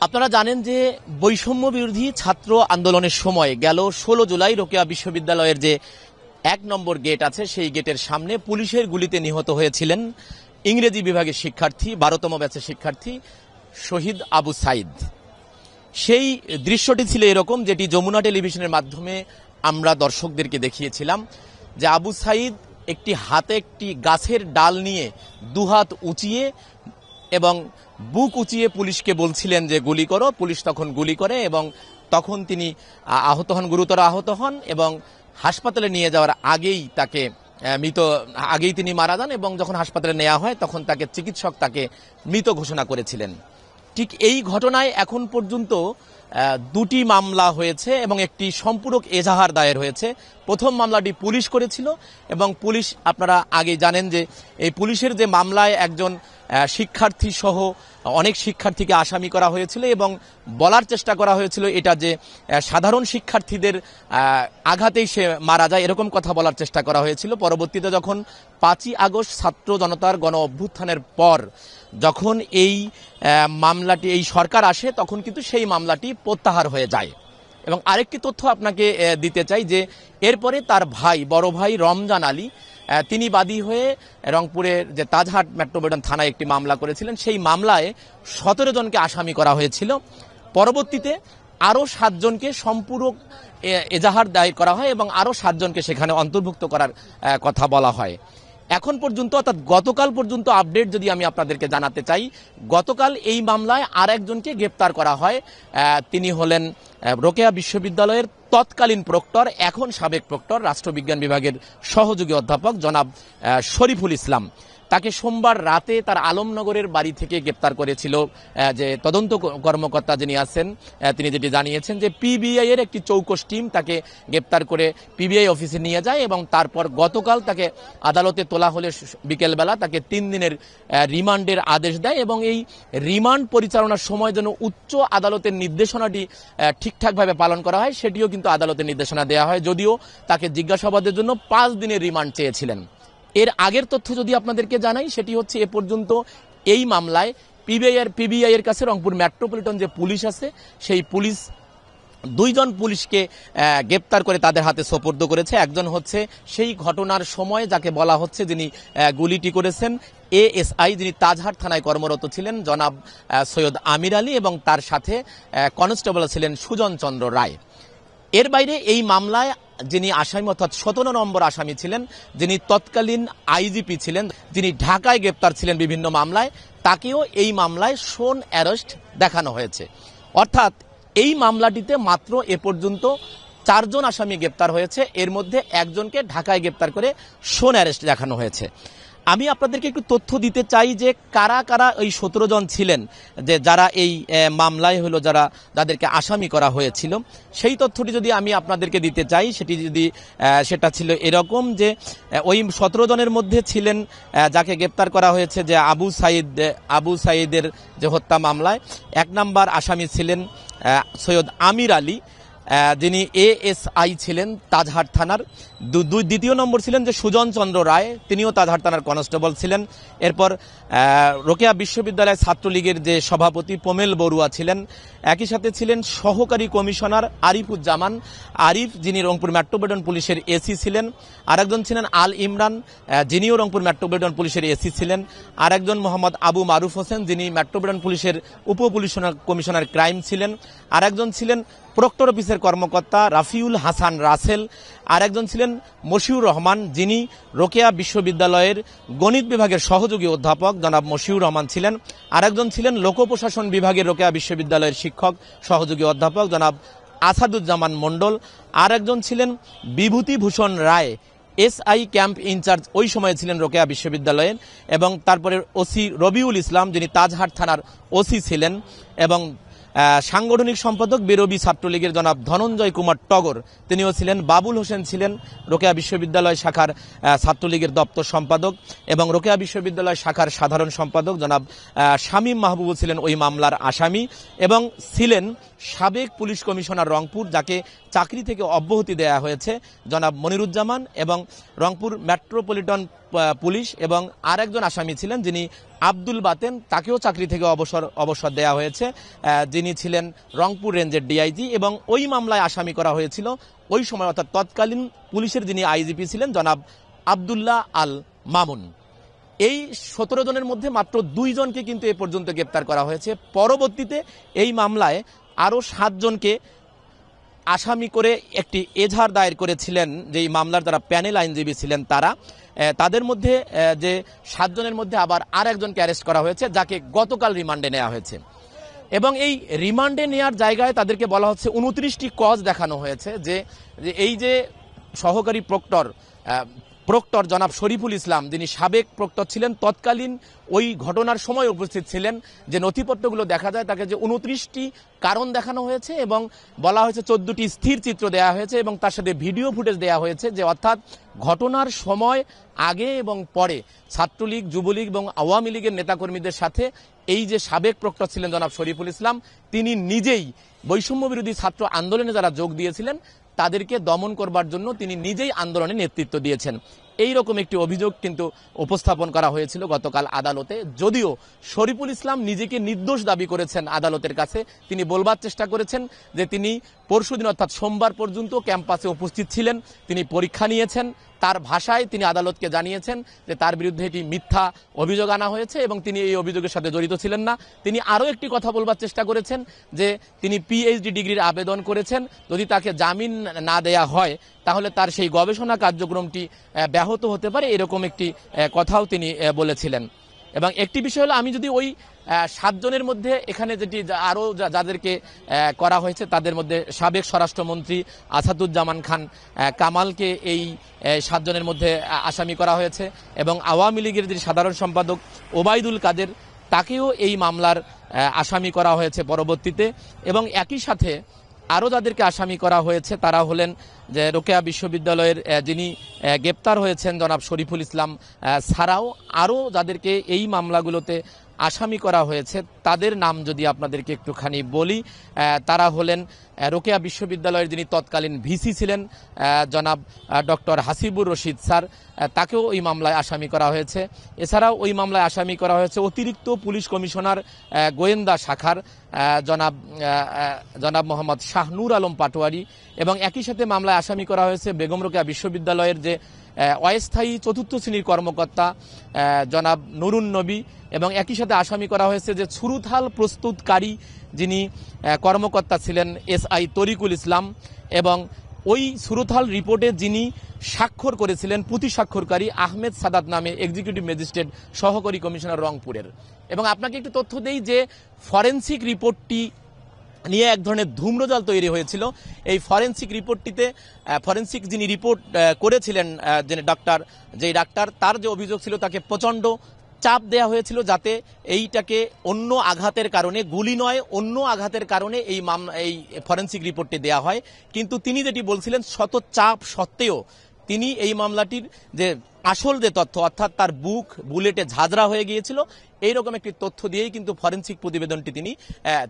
আপনারা জানেন যে বৈষম্য বিরোধী ছাত্র আন্দোলনের সময় গেল ষোলো জুলাই রোকেয়া বিশ্ববিদ্যালয়ের যে এক নম্বর গেট আছে, সেই গেটের সামনে পুলিশের গুলিতে নিহত হয়েছিলেন ইংরেজি বিভাগের শিক্ষার্থী, বারোতম ব্যাচের শিক্ষার্থী শহীদ আবু সাইদ। সেই দৃশ্যটি ছিল এরকম যেটি যমুনা টেলিভিশনের মাধ্যমে আমরা দর্শকদেরকে দেখিয়েছিলাম যে আবু সাইদ একটি হাতে একটি গাছের ডাল নিয়ে দুহাত উঁচিয়ে এবং বুক উঁচিয়ে পুলিশকে বলছিলেন যে গুলি করো। পুলিশ তখন গুলি করে এবং তখন তিনি আহত হন, গুরুতর আহত হন এবং হাসপাতালে নিয়ে যাওয়ার আগেই তাকে মৃত, আগেই তিনি মারা যান এবং যখন হাসপাতালে নেওয়া হয় তখন তাকে চিকিৎসক তাকে মৃত ঘোষণা করেছিলেন। ঠিক এই ঘটনায় এখন পর্যন্ত দুটি মামলা হয়েছে এবং একটি সম্পূরক এজাহার দায়ের হয়েছে। প্রথম মামলাটি পুলিশ করেছিল এবং পুলিশ, আপনারা আগে জানেন যে এই পুলিশের যে মামলায় একজন শিক্ষার্থী সহ অনেক শিক্ষার্থীকে আসামি করা হয়েছিল এবং বলার চেষ্টা করা হয়েছিল এটা যে সাধারণ শিক্ষার্থীদের আঘাতেই সে মারা যায় এরকম কথা বলার চেষ্টা করা হয়েছিল। পরবর্তীতে যখন পাঁচই আগস্ট ছাত্র জনতার গণ অভ্যুত্থানের পর যখন এই মামলাটি, এই সরকার আসে তখন কিন্তু সেই মামলাটি প্রত্যাহার হয়ে যায়। এবং আরেকটি তথ্য আপনাকে দিতে চাই যে, এরপরে তার ভাই, বড় ভাই রমজান আলী তিনি বাদী হয়ে রংপুরের যে তাজহাট মেট্রোপলিটন থানায় একটি মামলা করেছিলেন। সেই মামলায় সতেরো জনকে আসামি করা হয়েছিল। পরবর্তীতে আরও সাতজনকে সম্পূরক এজাহার দায়ের করা হয় এবং আরও সাতজনকে সেখানে অন্তর্ভুক্ত করার কথা বলা হয়। এখন পর্যন্ত, অর্থাৎ গতকাল পর্যন্ত আপডেট যদি আমি আপনাদেরকে জানাতে চাই, গতকাল এই মামলায় আর একজনকে গ্রেপ্তার করা হয়। তিনি হলেন রোকেয়া বিশ্ববিদ্যালয়ের তৎকালীন প্রক্টর, এখন সাবেক প্রক্টর, রাষ্ট্রবিজ্ঞান বিভাগের সহযোগী অধ্যাপক জনাব শরীফুল ইসলাম। তাকে সোমবার রাতে তার আলমনগরের বাড়ি থেকে গ্রেপ্তার করেছিল যে তদন্ত কর্মকর্তা যিনি আছেন তিনি যেটি জানিয়েছেন যে পিবিআই এর একটি চৌকস টিম তাকে গ্রেপ্তার করে পিবিআই অফিসে নিয়ে যায় এবং তারপর গতকাল তাকে আদালতে তোলা হলে বিকেলবেলা তাকে তিন দিনের রিমান্ডের আদেশ দেয় এবং এই রিমান্ড পরিচালনার সময় যেন উচ্চ আদালতের নির্দেশনাটি ঠিকঠাকভাবে পালন করা হয়, সেটিও কিন্তু আদালতের নির্দেশনা দেওয়া হয়, যদিও তাকে জিজ্ঞাসাবাদের জন্য পাঁচ দিনের রিমান্ড চেয়েছিলেন। এর আগের তথ্য যদি আপনাদেরকে জানাই, সেটি হচ্ছে এ পর্যন্ত এই মামলায় পিবিআই এর পিবিআই এর কাছে রংপুর মেট্রোপলিটন যে পুলিশ আছে, সেই পুলিশ দুইজন পুলিশকে গ্রেপ্তার করে তাদের হাতে সোপর্দ করেছে। একজন হচ্ছে সেই ঘটনার সময় যাকে বলা হচ্ছে যিনি গুলিটি করেছেন, এএসআই, যিনি তাজহাট থানায় কর্মরত ছিলেন, জনাব সৈয়দ আমির আলী এবং তার সাথে কনস্টেবল ছিলেন সুজন চন্দ্র রায়। এর বাইরে এই মামলায় যিনি আসামি, অর্থাৎ সতেরো নম্বর আসামি ছিলেন, যিনি তৎকালীন আইজিপি ছিলেন, যিনি ঢাকায় গ্রেপ্তার ছিলেন বিভিন্ন মামলায়, তাকেও এই মামলায় সোন অ্যারেস্ট দেখানো হয়েছে। অর্থাৎ এই মামলাটিতে মাত্র এ পর্যন্ত চারজন আসামি গ্রেপ্তার হয়েছে, এর মধ্যে একজনকে ঢাকায় গ্রেপ্তার করে সোন অ্যারেস্ট দেখানো হয়েছে। আমি আপনাদেরকে একটু তথ্য দিতে চাই যে কারা কারা এই সতেরো জন ছিলেন, যে যারা এই মামলায় হলো যারা যাদেরকে আসামি করা হয়েছিল, সেই তথ্যটি যদি আমি আপনাদেরকে দিতে চাই, সেটি যদি সেটা ছিল এরকম যে ওই সতেরো জনের মধ্যে ছিলেন যাকে গ্রেপ্তার করা হয়েছে যে আবু সাইদ আবু সাইদের যে হত্যা মামলায়, এক নাম্বার আসামি ছিলেন সৈয়দ আমির আলী যিনি এএসআই ছিলেন তাজহাট থানার। দুই দ্বিতীয় নম্বর ছিলেন যে সুজন চন্দ্র রায়, তিনিও তাজহাট থানার কনস্টেবল ছিলেন। এরপর রোকেয়া বিশ্ববিদ্যালয় ছাত্রলীগের যে সভাপতি পোমেল বড়ুয়া ছিলেন, একই সাথে ছিলেন সহকারী কমিশনার আরিফুজ্জামান। আরিফ, যিনি রংপুর মেট্রোপলিটন পুলিশের এসি ছিলেন। আরেকজন ছিলেন আল ইমরান যিনিও রংপুর মেট্রোপলিটন পুলিশের এসি ছিলেন। আরেকজন মোহাম্মদ আবু মারুফ হোসেন, যিনি মেট্রোপলিটন পুলিশের উপ পুলিশনার কমিশনার ক্রাইম ছিলেন। আরেকজন ছিলেন প্রক্টর অফিসের কর্মকর্তা রাফিউল হাসান রাসেল আর একজন ছিলেন মশিউর রহমান, যিনি রোকেয়া বিশ্ববিদ্যালয়ের গণিত বিভাগের সহযোগী অধ্যাপক জনাব মশিউর রহমান ছিলেন। আর একজন ছিলেন লোক প্রশাসন বিভাগের রোকেয়া বিশ্ববিদ্যালয়ের শিক্ষক, সহযোগী অধ্যাপক জনাব আসাদুজ্জামান মণ্ডল। আর একজন ছিলেন Bibhutibhushan Roy, SI camp incharge, ওই সময়ে ছিলেন রোকেয়া বিশ্ববিদ্যালয়ের। এবং তারপরে ওসি রবিউল ইসলাম, যিনি তাজহাট থানার ওসি ছিলেন। এবং সাংগঠনিক সম্পাদক বেরবি ছাত্রলীগের জনাব ধনঞ্জয় কুমার টগর। তিনিও ছিলেন, বাবুল হোসেন ছিলেন রোকেয়া বিশ্ববিদ্যালয় শাখার ছাত্রলীগের দপ্তর সম্পাদক এবং রোকেয়া বিশ্ববিদ্যালয় শাখার সাধারণ সম্পাদক জনাব শামীম মাহবুবও ছিলেন ওই মামলার আসামি এবং ছিলেন সাবেক পুলিশ কমিশনার রংপুর, যাকে চাকরি থেকে অব্যাহতি দেয়া হয়েছে, জনাব মনিরুজ্জামান এবং রংপুর মেট্রোপলিটন পুলিশ এবং আরেকজন আসামি ছিলেন যিনি আব্দুল বাতেন, তাকেও চাকরি থেকে অবসর অবসর দেয়া হয়েছে। যিনি ছিলেন রংপুর রেঞ্জের ডিআইজি এবং ওই মামলায় আসামি করা হয়েছিল। ওই সময় অর্থাৎ তৎকালীন পুলিশের যিনি আইজিপি ছিলেন, জনাব আবদুল্লাহ আল মামুন। এই সতেরো জনের মধ্যে মাত্র দুইজনকে কিন্তু এ পর্যন্ত গ্রেপ্তার করা হয়েছে। পরবর্তীতে এই মামলায় আরও সাতজনকে আসামি করে একটি এজাহার দায়ের করেছিলেন যে এই মামলার যারা প্যানেল আইনজীবী ছিলেন তারা। তাদের মধ্যে যে সাতজনের মধ্যে আবার আর একজনকে অ্যারেস্ট করা হয়েছে, যাকে গতকাল রিমান্ডে নেওয়া হয়েছে। এবং এই রিমান্ডে নেওয়ার জায়গায় তাদেরকে বলা হচ্ছে উনত্রিশটি কজ দেখানো হয়েছে, যে এই যে সহকারী প্রক্টর প্রক্টর জনাব শরীফুল ইসলাম, যিনি সাবেক প্রক্টর ছিলেন, তৎকালীন ওই ঘটনার সময় উপস্থিত ছিলেন যে নথিপত্রগুলো দেখা যায় তাকে যে উনত্রিশটি কারণ দেখানো হয়েছে এবং বলা হয়েছে চোদ্দটি স্থির চিত্র দেওয়া হয়েছে এবং তার সাথে ভিডিও ফুটেজ দেওয়া হয়েছে যে অর্থাৎ ঘটনার সময় আগে এবং পরে ছাত্রলীগ, যুবলীগ এবং আওয়ামী লীগের নেতাকর্মীদের সাথে এই যে সাবেক প্রক্টর ছিলেন জনাব শরীফুল ইসলাম, তিনি নিজেই বৈষম্য বিরোধী ছাত্র আন্দোলনে যারা যোগ দিয়েছিলেন তাদেরকে দমন করবার জন্য তিনি নিজেই আন্দোলনে নেতৃত্ব দিয়েছেন। এই রকম একটি অভিযোগ কিন্তু উপস্থাপন করা হয়েছিল গতকাল আদালতে। যদিও শরীফুল ইসলাম নিজেকে নির্দোষ দাবি করেছেন আদালতের কাছে, তিনি বলবার চেষ্টা করেছেন যে তিনি পরশুদিন অর্থাৎ সোমবার পর্যন্ত ক্যাম্পাসে উপস্থিত ছিলেন, তিনি পরীক্ষা নিয়েছেন তার ভাষায় তিনি আদালতকে জানিয়েছেন যে তার বিরুদ্ধে এটি মিথ্যা অভিযোগ আনা হয়েছে এবং তিনি এই অভিযোগের সাথে জড়িত ছিলেন না। তিনি আরও একটি কথা বলবার চেষ্টা করেছেন যে তিনি পিএইচডি ডিগ্রির আবেদন করেছেন। যদি তাকে জামিন না দেয়া হয়, তাহলে তার সেই গবেষণা কার্যক্রমটি ব্যাহত হতে পারে, এরকম একটি কথাও তিনি বলেছিলেন। এবং একটি বিষয় হলো, আমি যদি ওই সাতজনের মধ্যে এখানে যেটি যা- আরও যাদেরকে করা হয়েছে, তাদের মধ্যে সাবেক স্বরাষ্ট্রমন্ত্রী আসাদুজ্জামান খান কামালকে এই সাতজনের মধ্যে আসামি করা হয়েছে এবং আওয়ামী লীগের যিনি সাধারণ সম্পাদক ওবায়দুল কাদের, তাকেও এই মামলার আসামি করা হয়েছে পরবর্তীতে এবং একই সাথে আরও যাদেরকে আসামি করা হয়েছে, তারা হলেন, যে রোকেয়া বিশ্ববিদ্যালয়ের যিনি গ্রেপ্তার হয়েছেন জনাব শরীফুল ইসলাম ছাড়াও আরও যাদেরকে এই মামলাগুলোতে আসামি করা হয়েছে। তাদের নাম যদি আপনাদেরকে একটুখানি বলি তারা হলেন রোকেয়া বিশ্ববিদ্যালয়ের যিনি তৎকালীন ভিসি ছিলেন জনাব ডক্টর হাসিবুর রশিদ স্যার তাকেও ওই মামলায় আসামি করা হয়েছে। এছাড়াও ওই মামলায় আসামি করা হয়েছে অতিরিক্ত পুলিশ কমিশনার গোয়েন্দা শাখার জনাব জনাব মোহাম্মদ শাহনুর আলম পাটোয়ারি এবং একই সাথে মামলায় আসামি করা হয়েছে বেগম রোকেয়া বিশ্ববিদ্যালয়ের যে অস্থায়ী চতুর্থ শ্রেণির কর্মকর্তা জনাব নুরুন নবী এবং একই সাথে আসামি করা হয়েছে যে ছুরুথাল প্রস্তুতকারী যিনি কর্মকর্তা ছিলেন এস আই তরিকুল ইসলাম এবং ওই সুরথাল রিপোর্টে যিনি স্বাক্ষর করেছিলেন পুঁথি স্বাক্ষরকারী আহমেদ সাদাত নামে এক্সিকিউটিভ ম্যাজিস্ট্রেট সহকারী কমিশনার রংপুরের। এবং আপনাকে একটু তথ্য দেই যে ফরেন্সিক রিপোর্টটি নিয়ে এক ধরনের ধূম্রজাল তৈরি হয়েছিল। এই ফরেন্সিক রিপোর্টটিতে ফরেন্সিক যিনি রিপোর্ট করেছিলেন যিনি ডাক্তার, যেই ডাক্তার, তার যে অভিযোগ ছিল তাকে প্রচণ্ড চাপ দেয়া হয়েছিল যাতে এইটাকে অন্য আঘাতের কারণে, গুলি নয়, অন্য আঘাতের কারণে এই মাম, এই ফরেন্সিক রিপোর্টটি দেয়া হয়। কিন্তু তিনি যেটি বলছিলেন, শত চাপ সত্ত্বেও তিনি এই মামলাটির যে আসল যে তথ্য, অর্থাৎ তার বুক, বুলেটে ঝাঁঝরা হয়ে গিয়েছিল, এইরকম একটি তথ্য দিয়েই কিন্তু ফরেনসিক প্রতিবেদনটি তিনি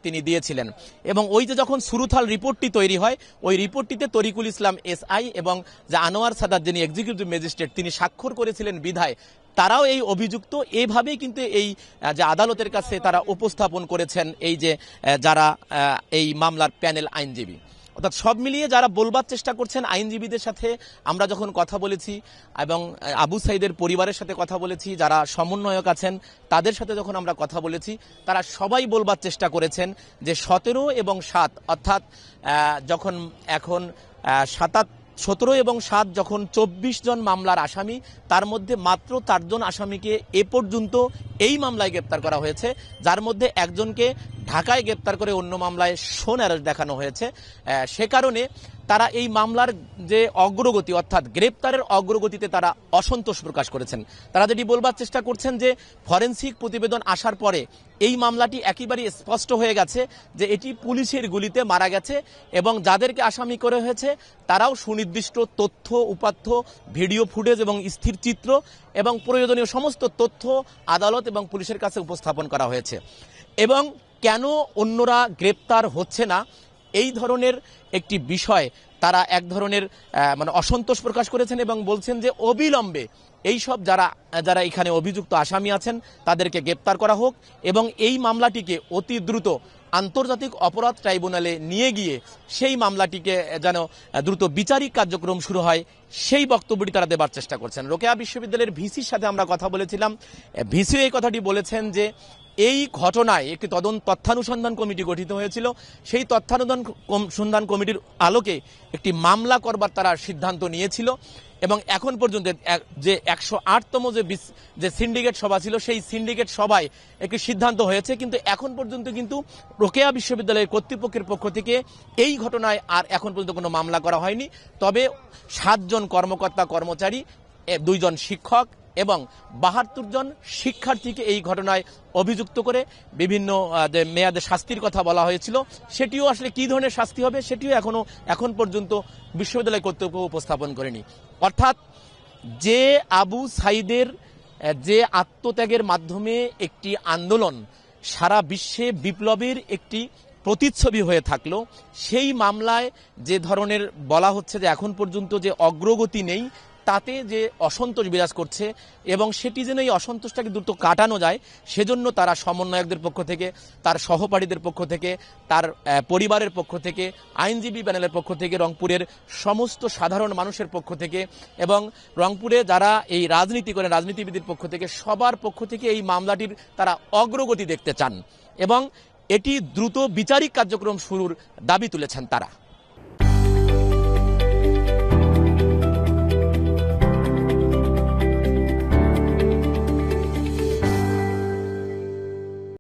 তিনি দিয়েছিলেন। এবং ওই যে যখন সুরুথাল রিপোর্টটি তৈরি হয়, ওই রিপোর্টটিতে তরিকুল ইসলাম এসআই এবং যে আনোয়ার সাদার যিনি এক্সিকিউটিভ ম্যাজিস্ট্রেট তিনি স্বাক্ষর করেছিলেন বিধায়। তারাও এই অভিযুক্ত এইভাবেই কিন্তু এই যে আদালতের কাছে তারা উপস্থাপন করেছেন এই যে যারা এই মামলার প্যানেল আইনজীবী। অর্থাৎ সব মিলিয়ে যারা বলবার চেষ্টা করছেন, আইনজীবীদের সাথে আমরা যখন কথা বলেছি এবং আবু সাইদের পরিবারের সাথে কথা বলেছি, যারা সমন্বয়ক আছেন, তাদের সাথে যখন আমরা কথা বলেছি, তারা সবাই বলবার চেষ্টা করেছেন যে সতেরো এবং সাত, অর্থাৎ যখন এখন সাতাত সতেরো এবং সাত যখন চব্বিশ জন মামলার আসামি, তার মধ্যে মাত্র চারজন আসামিকে এ পর্যন্ত এই মামলায় গ্রেপ্তার করা হয়েছে, যার মধ্যে একজনকে ঢাকায় গ্রেপ্তার করে অন্য মামলায় সোন অ্যারেস্ট দেখানো হয়েছে। সে কারণে তারা এই মামলার যে অগ্রগতি, অর্থাৎ গ্রেপ্তারের অগ্রগতিতে তারা অসন্তোষ প্রকাশ করেছেন। তারা যেটি বলবার চেষ্টা করছেন যে, ফরেন্সিক প্রতিবেদন আসার পরে এই মামলাটি একেবারে স্পষ্ট হয়ে গেছে যে, এটি পুলিশের গুলিতে মারা গেছে এবং যাদেরকে আসামি করে হয়েছে, তারাও সুনির্দিষ্ট তথ্য উপাত্য ভিডিও ফুটেজ এবং স্থির চিত্র এবং প্রয়োজনীয় সমস্ত তথ্য, আদালত এবং পুলিশের কাছে উপস্থাপন করা হয়েছে। এবং কেন অন্যরা গ্রেপ্তার হচ্ছে না? এই ধরনের একটি বিষয় তারা এক ধরনের মানে অসন্তোষ প্রকাশ করেছেন এবং বলছেন যে অবিলম্বে এই সব যারা যারা এখানে অভিযুক্ত আসামি আছেন, তাদেরকে গ্রেপ্তার করা হোক এবং এই মামলাটিকে অতি দ্রুত আন্তর্জাতিক অপরাধ ট্রাইব্যুনালে নিয়ে গিয়ে সেই মামলাটিকে যেন দ্রুত বিচারিক কার্যক্রম শুরু হয়, সেই বক্তব্যটি তারা দেবার চেষ্টা করছেন। রোকেয়া বিশ্ববিদ্যালয়ের ভিসির সাথে আমরা কথা বলেছিলাম। ভিসি এই কথাটি বলেছেন যে এই ঘটনায় একটি তদন্ত তথ্যানুসন্ধান কমিটি গঠিত হয়েছিল। সেই তথ্যানুসন্ধান কমিটির আলোকে একটি মামলা করবার তারা সিদ্ধান্ত নিয়েছিল এবং এখন পর্যন্ত যে একশো আটতম যে যে সিন্ডিকেট সভা ছিল, সেই সিন্ডিকেট সভায় একটি সিদ্ধান্ত হয়েছে। কিন্তু এখন পর্যন্ত কিন্তু রোকেয়া বিশ্ববিদ্যালয়ের কর্তৃপক্ষের পক্ষ থেকে এই ঘটনায় আর এখন পর্যন্ত কোনো মামলা করা হয়নি। তবে সাতজন কর্মকর্তা কর্মচারী দুইজন শিক্ষক এবং বাহাত্তর জন শিক্ষার্থীকে এই ঘটনায় অভিযুক্ত করে বিভিন্ন আহ, যে মেয়াদে শাস্তির কথা বলা হয়েছিল সেটিও আসলে কি ধরনের শাস্তি হবে সেটিও এখনও এখন পর্যন্ত বিশ্ববিদ্যালয় কর্তৃপক্ষ উপস্থাপন করেনি। অর্থাৎ যে আবু সাইদের যে আত্মত্যাগের মাধ্যমে একটি আন্দোলন সারা বিশ্বে বিপ্লবের একটি প্রতিচ্ছবি হয়ে থাকল সেই মামলায় যে ধরনের বলা হচ্ছে যে এখন পর্যন্ত যে অগ্রগতি নেই তাতে যে অসন্তোষ বিরাজ করছে এবং সেটি যেন এই অসন্তোষটাকে দ্রুত কাটানো যায়, সেজন্য তারা সমন্বয়কদের পক্ষ থেকে, তার সহপাঠীদের পক্ষ থেকে, তার পরিবারের পক্ষ থেকে, আইনজীবী প্যানেলের পক্ষ থেকে, রংপুরের সমস্ত সাধারণ মানুষের পক্ষ থেকে এবং রংপুরে যারা এই রাজনীতি করে রাজনীতিবিদের পক্ষ থেকে, সবার পক্ষ থেকে এই মামলাটির তারা অগ্রগতি দেখতে চান এবং এটি দ্রুত বিচারিক কার্যক্রম শুরুর দাবি তুলেছেন তারা।